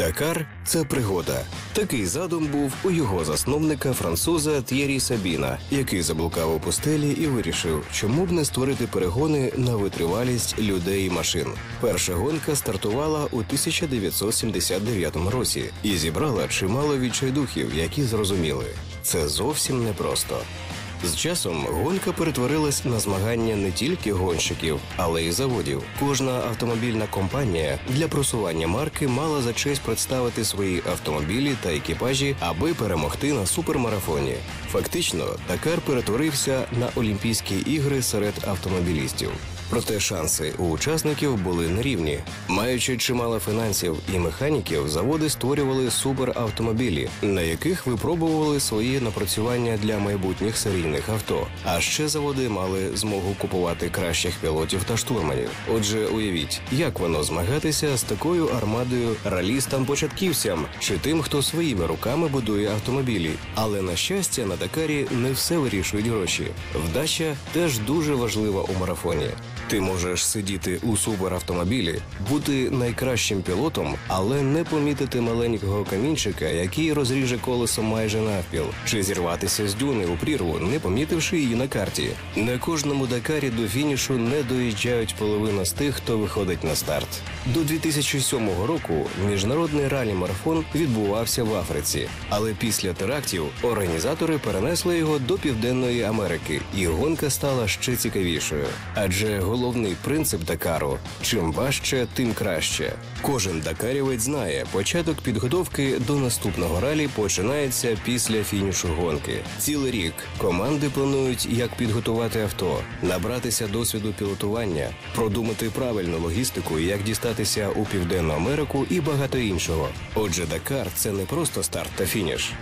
Дакар це пригода. Такий задум був у його засновника француза Т'єрі Сабіна, який заблукав у пустелі і вирішив, чому б не створити перегони на витривалість людей і машин. Перша гонка стартувала у 1979 році і зібрала чимало відчайдухів, які зрозуміли, це зовсім непросто. З часом гонка перетворилась на змагання не тільки гонщиків, але й заводів. Кожна автомобільна компанія для просування марки мала за честь представити свої автомобілі та екіпажі, аби перемогти на супермарафоні. Фактично, Дакар перетворився на Олімпійські ігри серед автомобілістів. Проте шанси у учасників були нерівні. Маючи чимало фінансів і механіків, заводи створювали суперавтомобілі, на яких випробували свої напрацювання для майбутніх серійних авто. А ще заводи мали змогу купувати кращих пілотів та штурманів. Отже, уявіть, як воно змагатися з такою армадою ралістам-початківцям чи тим, хто своїми руками будує автомобілі. Але на щастя, на Дакарі не все вирішують гроші. Вдача теж дуже важлива у марафоні. Ти можеш сидіти у суперавтомобілі, бути найкращим пілотом, але не помітити маленького камінчика, який розріже колесо майже навпіл, чи зірватися з дюни у прірву, не помітивши її на карті. На кожному Дакарі до фінішу не доїжджають половина з тих, хто виходить на старт. До 2007 року міжнародний ралі-марафон відбувався в Африці, але після терактів організатори перенесли його до Південної Америки, і гонка стала ще цікавішою. Адже головний принцип Дакару чим важче, тим краще. Кожен дакарівець знає, початок підготовки до наступного ралі починається після фінішу гонки. Цілий рік команди планують, як підготувати авто, набратися досвіду пілотування, продумати правильну логістику, як дістатися у Південну Америку і багато іншого. Отже, Дакар це не просто старт та фініш.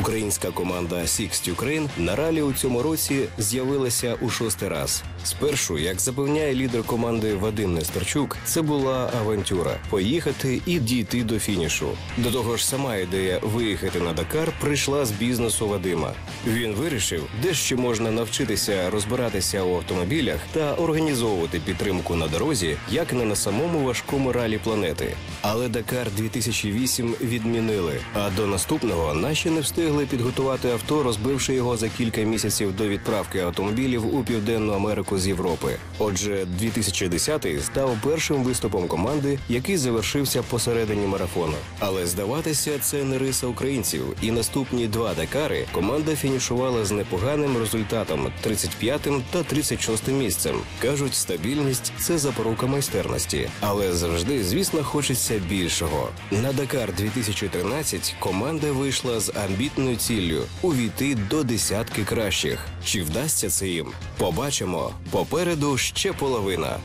Українська команда Sixt Ukraine на ралі у цьому році з'явилася у шостий раз. Спершу, як запевняє лідер команди Вадим Нестерчук, це була авантюра поїхати і дійти до фінішу. До того ж, сама ідея виїхати на Дакар прийшла з бізнесу Вадима. Він вирішив, де ще можна навчитися розбиратися у автомобілях та організовувати підтримку на дорозі, як не на самому важкому ралі планети. Але Дакар 2008 відмінили. А до наступного наші не встигли підготувати авто, розбивши його за кілька місяців до відправки автомобілів у Південну Америку з Європи. Отже, 2010 став першим виступом команди, який завершився посередині марафону. Але здаватися, це не риса українців. І наступні два Дакари команда фінішувала з непоганим результатом 35-м та 36-м місцем. кажуть, стабільність це запорука майстерності, але завжди, звісно, хочеться більшого. На Дакар 2013 команда вийшла з амбітною ціллю увійти до десятки кращих. Чи вдасться це їм? Побачимо. Попереду ще половина.